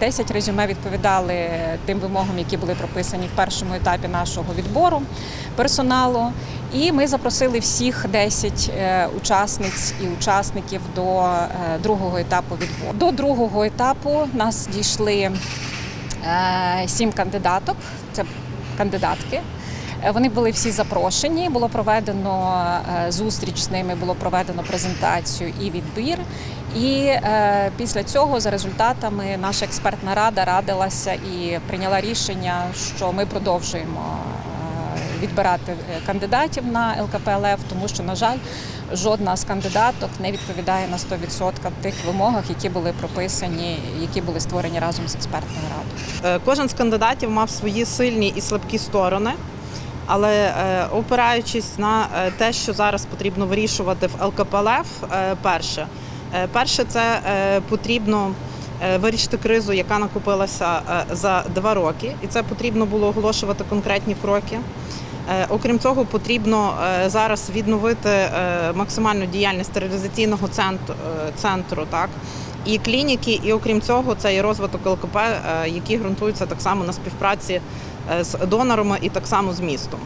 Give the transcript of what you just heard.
10 резюме відповідали тим вимогам, які були прописані в першому етапі нашого відбору персоналу. І ми запросили всіх 10 е, учасниць і учасників до е, другого етапу відбору. До другого етапу нас дійшли е, сім кандидаток. Це кандидатки. Е, Вони були всі запрошені. Було проведено е, зустріч з ними, було проведено презентацію і відбір. І е, після цього, за результатами, наша експертна рада радилася і прийняла рішення, що ми продовжуємо відбирати кандидатів на ЛКПЛФ, тому що, на жаль, жодна з кандидаток не відповідає на 100% тих вимогах, які були прописані, які були створені разом з експертною радою. Кожен з кандидатів мав свої сильні і слабкі сторони. Але е, опираючись на е, те, що зараз потрібно вирішувати в ЛКПЛФ, е, перше, перше, це потрібно вирішити кризу, яка накопилася за два роки, і це потрібно було оголошувати конкретні кроки. Е, Окрім цього, потрібно е, зараз відновити е, максимальну діяльність стерилізаційного центру, центру так, і клініки, і окрім цього, це і розвиток ЛКП, які ґрунтуються так само на співпраці з донорами і так само з містом.